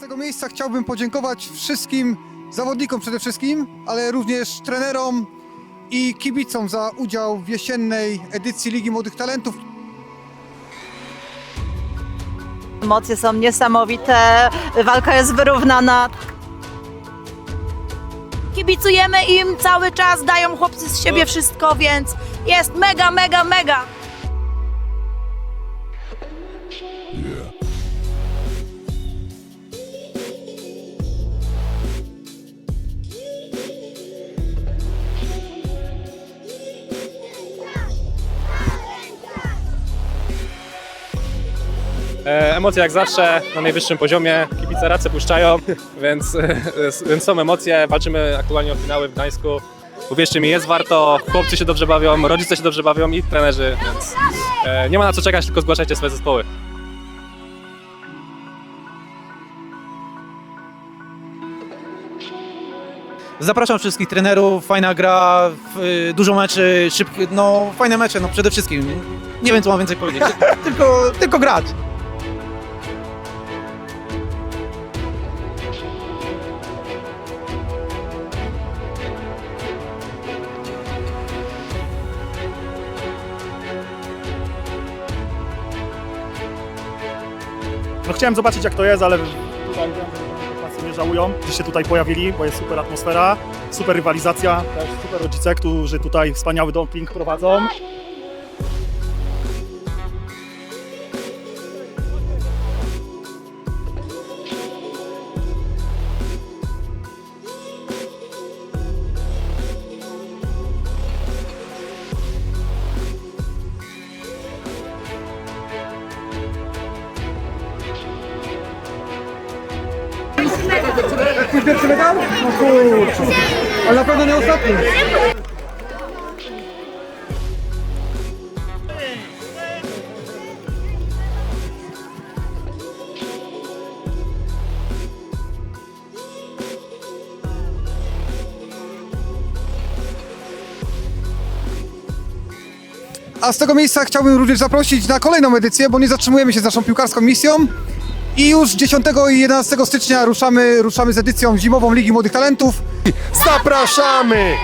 Z tego miejsca chciałbym podziękować wszystkim zawodnikom przede wszystkim, ale również trenerom i kibicom za udział w jesiennej edycji Ligi Młodych Talentów. Emocje są niesamowite, walka jest wyrównana. Kibicujemy im cały czas, dają chłopcy z siebie wszystko, więc jest mega, mega, mega. Emocje jak zawsze na najwyższym poziomie, kibice race puszczają, więc, e, więc są emocje. Walczymy aktualnie o finały w Gdańsku. Uwierzcie mi, jest warto, chłopcy się dobrze bawią, rodzice się dobrze bawią i trenerzy, więc e, nie ma na co czekać, tylko zgłaszajcie swoje zespoły. Zapraszam wszystkich trenerów, fajna gra, y, dużo meczy, szybkie, no fajne mecze, no przede wszystkim. Nie wiem co mam więcej powiedzieć, tylko, tylko grać. No chciałem zobaczyć jak to jest, ale tutaj chłopacy nie żałują, że się tutaj pojawili, bo jest super atmosfera, super rywalizacja, też super rodzice, którzy tutaj wspaniały doping prowadzą. Pierwszy medal? No kurczę, ale na pewno nie ostatni. A z tego miejsca chciałbym również zaprosić na kolejną edycję, bo nie zatrzymujemy się z naszą piłkarską misją. I już 10 i 11 stycznia ruszamy, ruszamy z edycją zimową Ligi Młodych Talentów. Zapraszamy!